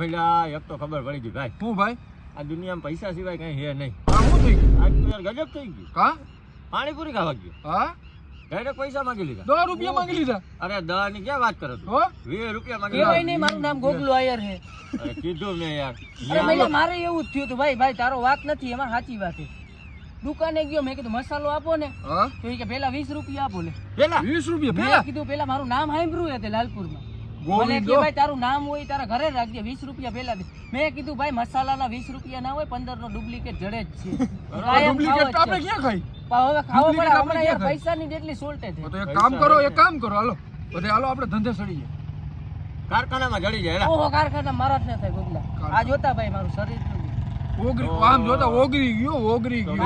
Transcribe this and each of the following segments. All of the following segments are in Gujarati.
એક તો ખબર પડી ગઈ ભાઈ. હું ભાઈ? આ દુનિયામાં પૈસા સિવાય કઈ હે નહીં. શું થઈ ગયું. આજ ગજબ થઈ ગયું. કા પાણીપુરી ખાવા ગયો. હા? ડાયરેક્ટ પૈસા માંગી લીધા. દસ રૂપિયા માંગી લીધા. અરે દવા ની ક્યાં વાત કરો છો? વીસ રૂપિયા માંગી લીધા. નહીં મારું નામ ગોગલું આયર છે. અરે કીધું મેં યાર. મારે એવું જ થયું હતું ભાઈ ભાઈ તારો વાત નથી એમાં સાચી વાત છે. દુકાને ગયો મેં કીધું મસાલો આપો ને. તો એ કે પેલા વીસ રૂપિયા આપો લે. પેલા વીસ રૂપિયા? પેલા કીધું પેલા મારું નામ સાંભળ્યું હતું લાલપુરમાં. ગોવિંદો ભાઈ તારું નામ હોય તારા ઘરે રાખજે વીસ રૂપિયા પેલા દે. મેં કીધું ભાઈ મસાલાના વીસ રૂપિયા ના હોય પંદર નો ડુપ્લિકેટ જડે જ છે. ડુપ્લિકેટ આપણે ક્યાં ખાઈ? હવે ખાવો પડે હમણાં યાર ક્યાં ખાય? પૈસાની જેટલી શોર્ટેજ તો એક કામ કરો એક કામ કરો હાલો. બધે હાલો આપણે ધંધે સડી જાય કારખાનામાં જડી જાય ઓહો કારખાના મારા જ ન થાય ગોગલા. આ જોતા ભાઈ મારું શરીર. ઓગરી આમ જોતા ઓગરી ગયો ઓગરી ગયો.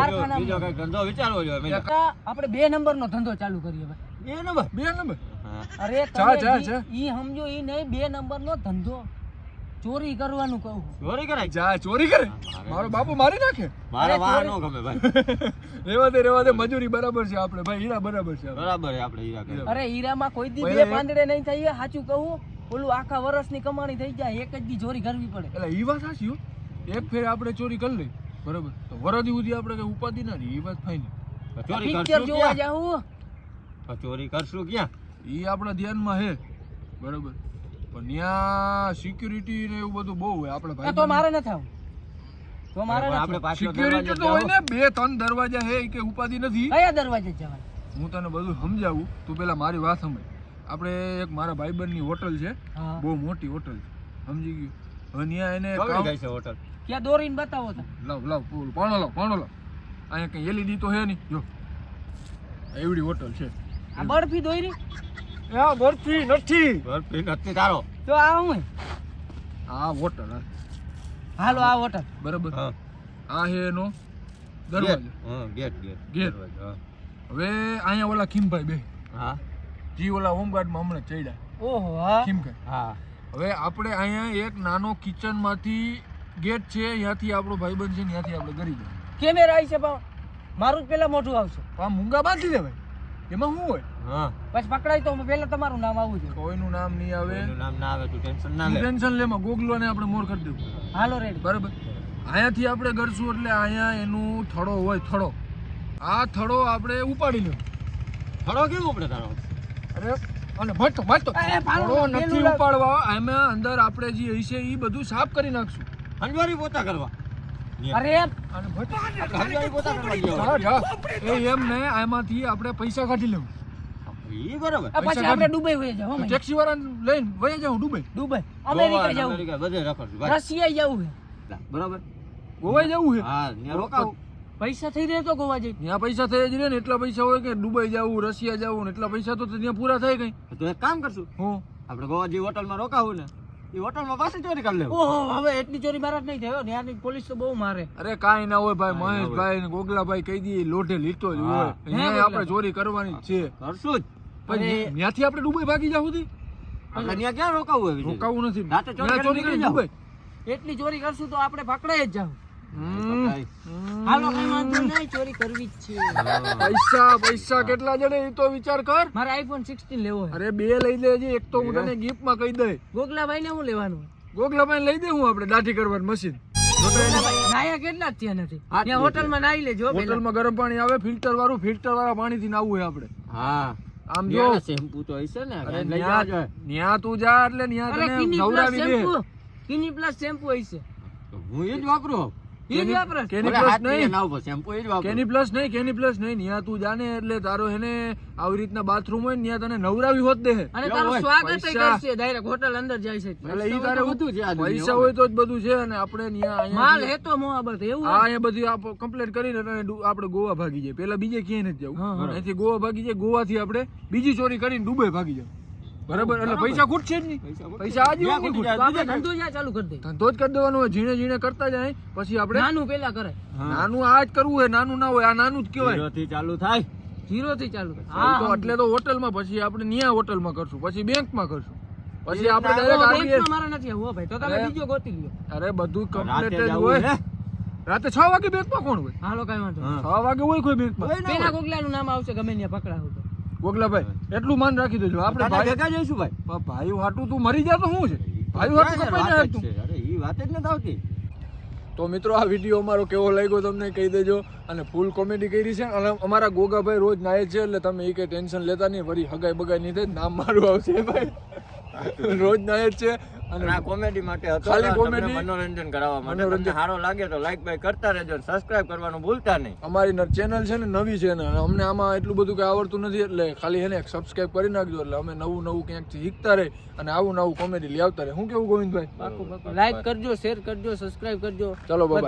બીજો કઈ ધંધો વિચારવો જોઈએ આપણે બે નંબર નો ધંધો ચાલુ કરીએ ભાઈ. એ નંબર? બે નંબર. અરે જા, જા, તમે ઈ સમજો ઈ નહીં બે નંબર નો ધંધો. ચોરી કરવાનું કહું ચોરી કરાય? જા ચોરી કરે? મારો બાપુ મારી નાખે? મારા વાહ નો ગમે ભાઈ. રેવા દે રેવા દે મજૂરી બરાબર છે આપણે ભાઈ હીરા બરાબર છે બરાબર છે આપણે હીરા. અરે હીરામાં કોઈ દી બે પાંદડે નહીં થાય સાચું કહું. ઓલું આખા વર્ષની કમાણી થઈ જાય એક જ દી ચોરી કરવી પડે. એટલે ઈ વાત સાચી એક ફેર આપણે ચોરી કરી લઈ બરાબર? તો વરદી સુધી આપણે કઈ ઉપાધિ ના રહી ઈ વાત ફાઈન ચોરી કરશું જોવા ક્યાં? ચોરી કરશું ક્યાં? ઈ આપણા ધ્યાનમાં હે. બરાબર. પણ ત્યાં સિક્યુરિટી ને એવું બધું બહુ હોય આપણે ભાઈ તો મારે ન આવું તો મારે આપણે સિક્યુરિટી તો હોય ને બે ત્રણ દરવાજા હે કે ઉપાધિ નથી. કયા દરવાજે જવાનું હું તને બધું સમજાવું તું પેલા મારી વાત સમજ આપણે એક મારા ભાઈબંધની હોટલ છે. બહુ મોટી હોટલ છે. સમજી ગયું? અને ત્યાં એને કવડી જાય છે હોટલ ક્યાં દોરીને બતાવો તો. લાવ લાવ પૂરું પાણો લાવ પાણો લાવ. અહીંયા કઈ એલઈડી તો હે નહીં. જો એવડી હોટલ છે. આ બરફી દોરી? આ બરફી નથી. બરફી નથી તારો. તો આ હું આ હોટલ હા હાલો આ હોટલ બરોબર. હા. આ હે એનો દરવાજો. હા ગેટ ગેટ. ગેટ. હા. હવે અહીંયા ઓલા ખીમભાઈ બે. હા. જી ઓલા હોમગાર્ડમાં હમણાં ચડ્યા. ઓહો હા. ખીમભાઈ. હા. હવે આપણે અહીંયા એક નાનો કિચનમાંથી ગેટ છે ત્યાંથી આપણો ભાઈબંધ છે ત્યાંથી આપણે કરી જાય કેમેરા આવી છે મારું જ પેલા મોઢું આવશે. આ મૂંગા બાંધી દેવાય. એમાં શું હોય? હા. પછી પકડાય તો પેલા તમારું નામ આવવું જોઈએ કોઈનું નામ નહીં આવે. કોઈનું નામ ના આવે તું ટેન્શન ના લે. ટેન્શન લેમાં ગોગલો ને આપણે મોર કરી દેવું. હાલો રેડી બરાબર? અહીંયાથી આપણે કરશું એટલે અહીંયા એનું થડો હોય થડો. આ થડો આપણે ઉપાડી લે થડો કેવું ઉપડે તારો? અરે અને થડો નથી ઉપાડવા. એમાં અંદર આપણે જે હશે એ બધું સાફ કરી નાખશું. હંજવારી પોતા કરવા. અરે અને પોતા કરવા એમ ને આમાંથી આપણે પૈસા કાઢી લેવું. ઈ બરાબર. પછી આપણે દુબઈ વહી જાવ ટેક્સી વાળાને લઈને વયા જાઉં Dubai? Dubai. America Goa, America બધે રખડશું રશિયા જવું છે. બરાબર. ગોવા જવું છે? હા ત્યાં રોકાવું. પૈસા થઈ રહે તો ગોવા જઈ. ત્યાં પૈસા થઈ જ રહે ને એટલા પૈસા હોય કે દુબઈ જવું રશિયા જવું ને એટલા પૈસા તો ત્યાં પૂરા થાય કઈ. તો એક કામ કરશું. હું? આપણે ગોવા જે હોટલમાં રોકાવું ને એ હોટલમાં પાછી ચોરી કરી લેવું. ઓહો હવે એટલી ચોરી મારા નહીં થયો ત્યાંની પોલીસ તો બહુ મારે. અરે કાંઈ ના હોય ભાઈ મહેશભાઈ ને ગોગલાભાઈ કહી દઈએ લોઢે લીટો જ હોય. અહીંયા આપણે ચોરી કરવાની છે. કરશું જ. ત્યાંથી આપણે દુબઈ ભાગી જાવ સુધી. આપણે ક્યાં રોકાવું હોય રોકાવું નથી. રાતે ચોરી ચોરી કરી દુબઈ. એટલી ચોરી કરશું તો આપણે પકડાઈ જ જાવ હાલો કઈ વાંધો નહીં ચોરી કરવી જ છે. પૈસા પૈસા કેટલા જડે એ તો વિચાર કર. મારે આઈફોન સિક્સટીન લેવો અરે બે લઈ લેજે એક તો હું તને ગિફ્ટમાં કહી દઈ ગોગલાભાઈ ને હું લેવાનું? ગોગલાભાઈ લઈ દે હું આપણે દાઢી કરવાની મશીન નાયા કેટલા જ નથી? ત્યાં હોટલમાં નાઈ લેજો હોટલમાં ગરમ પાણી આવે ફિલ્ટર વાળું ફિલ્ટર વાળા પાણીથી નાવું હોય આપણે. હા. આમ જો. શેમ્પુ તો હશે ને લઈ આવજો ન્યા તું જા એટલે ન્યા તને નવરાવી દે કિની પ્લસ શેમ્પુ હશે. હું એ જ વાપરે? કેની પ્લસ નહીં? ના ઉપર શેમ્પુ એ જ વાપરું. કેની પ્લસ નહીં કેની પ્લસ નહીં? ન્યા તું જાને એટલે તારો એને આવી રીતના બાથરૂમ હોય ને ન્યા તને નવરાવી હોત દે. અને તારું સ્વાગત કરશે. ડાયરેક્ટ હોટલ અંદર જાય છે. એટલે ઈ પૈસા તારે હોય તો બધું છે પૈસા હોય તો જ બધું છે અને આપણે ન્યા માલ અહીંયા હે એવું આ અહીંયા બધી આપ કમ્પ્લીટ કરીને આપણે ગોવા ભાગી જાય પેલા બીજે ક્યાંય નથી હા, જવું અહીંથી ગોવા ભાગી જાય ગોવાથી આપણે બીજી ચોરી કરીને દુબઈ ભાગી જાવ બરાબર એટલે પૈસા ખૂટશે જ નહીં. પૈસા આજે આપણે ધંધો જ્યાં ચાલુ કરી દે. ધંધો જ કરી દેવાનો હોય ઝીણે ઝીણે કરતા જાય પછી આપણે નાનું પેલા કરે. નાનું આ જ કરવું હોય નાનું ના હોય આ નાનું જ કહેવાય. Zero થી ચાલુ થાય. ઝીરો થી ચાલુ. હા તો એટલે તો હોટલમાં પછી આપણે ન્યા હોટલમાં કરશું પછી બેંકમાં કરશું. પછી આપણે ડાયરેક્ટ આવીએ. મારા નથી. હો ભાઈ તો તમે બીજો ગોતી લ્યો. અરે બધું કમ્પ્લીટ જ હોય. રાતે છ વાગે બેંકમાં કોણ હોય? હાલો કઈ વાંધો નહીં. છ વાગે હોય કોઈ બેંકમાં. પેલા. ગોગલાનું નામ આવશે ગમે ત્યાં પકડાવું તો. ગોગલાભાઈ એટલું માન રાખી દેજો. આપણે ભાઈ ભેગા જઈશું ભાઈ. ભાઈ હાટું તું મરી જા તો શું છે? ભાઈ હાટું કપાઈ જાય તું જ છે? અરે એ વાત જ નથી આવતી. તો મિત્રો આ વીડિયો અમારો કેવો લાગ્યો તમને કહી દેજો અને ફૂલ કોમેડી કરી છે. અને અમારા ગોગાભાઈ રોજ નાય છે એટલે તમે એ કઈ ટેન્શન લેતા નહીં. વળી હગાઈ બગાઈ નહીં થાય. નામ મારું આવશે ભાઈ. રોજ નાય છે. અને આ કોમેડી માટે હતો ખાલી કોમેડી મનોરંજન કરાવવા માટે. તમને સારો લાગે તો લાઈક ભાઈ કરતા રહેજો સબસ્ક્રાઇબ કરવાનું ભૂલતા નહીં. અમારી ચેનલ છે ને નવી છે ને અને અમને આમાં એટલું બધું કઈ આવડતું નથી એટલે ખાલી એને સબસ્ક્રાઇબ કરી નાખજો એટલે અમે નવું નવું ક્યાંકથી શીખતા રહે અને આવું નવું કોમેડી લઈ આવતા રહે. શું કેવું ગોવિંદભાઈ? લાઈક કરજો શેર કરજો સબસ્ક્રાઇબ કરજો. ચલો બાય